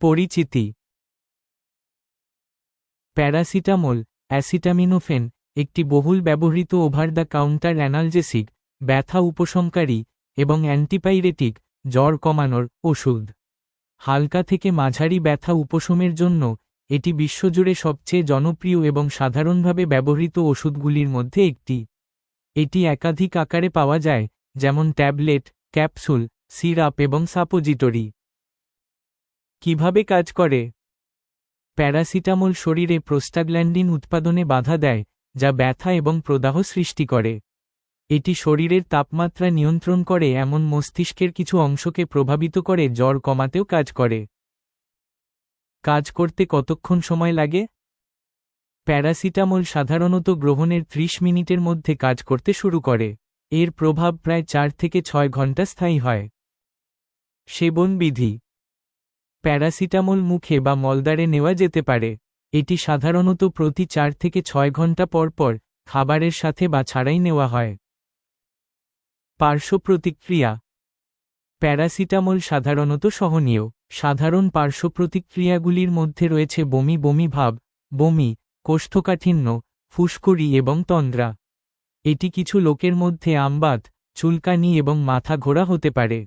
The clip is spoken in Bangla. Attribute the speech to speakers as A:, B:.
A: পরিচিতি। প্যারাসিটামল, অ্যাসিটামিনোফেন, একটি বহুল ব্যবহৃত ওভার দ্য কাউন্টার অ্যানালজেসিক, ব্যথা উপশমকারী এবং অ্যান্টিপাইরেটিক, জ্বর কমানোর ওষুধ। হালকা থেকে মাঝারি ব্যথা উপশমের জন্য এটি বিশ্বজুড়ে সবচেয়ে জনপ্রিয় এবং সাধারণভাবে ব্যবহৃত ওষুধগুলির মধ্যে একটি। এটি একাধিক আকারে পাওয়া যায়, যেমন ট্যাবলেট, ক্যাপসুল, সিরাপ এবং সাপোজিটরি। কীভাবে কাজ করে? প্যারাসিটামল শরীরে প্রোস্টাগ্ল্যান্ডিন উৎপাদনে বাধা দেয়, যা ব্যথা এবং প্রদাহ সৃষ্টি করে। এটি শরীরের তাপমাত্রা নিয়ন্ত্রণ করে, এমন মস্তিষ্কের কিছু অংশকে প্রভাবিত করে, জ্বর কমাতেও কাজ করে। কাজ করতে কতক্ষণ সময় লাগে? প্যারাসিটামল সাধারণত গ্রহণের 30 মিনিটের মধ্যে কাজ করতে শুরু করে। এর প্রভাব প্রায় চার থেকে ছয় ঘণ্টা স্থায়ী হয়। সেবন বিধি প্যারাসিটামল মুখে বা মলদারে নেওয়া যেতে পারে। এটি সাধারণত প্রতি চার থেকে ছয় ঘণ্টা পর পর খাবারের সাথে বা ছাড়াই নেওয়া হয়। পার্শ্ব প্রতিক্রিয়া প্যারাসিটামল সাধারণত সহনীয়। সাধারণ পার্শ্ব প্রতিক্রিয়াগুলির মধ্যে রয়েছে বমি বমি ভাব, বমি, কোষ্ঠকাঠিন্য, ফুসকুড়ি এবং তন্দ্রা। এটি কিছু লোকের মধ্যে আমবাত চুলকানি এবং মাথা ঘোরা হতে পারে।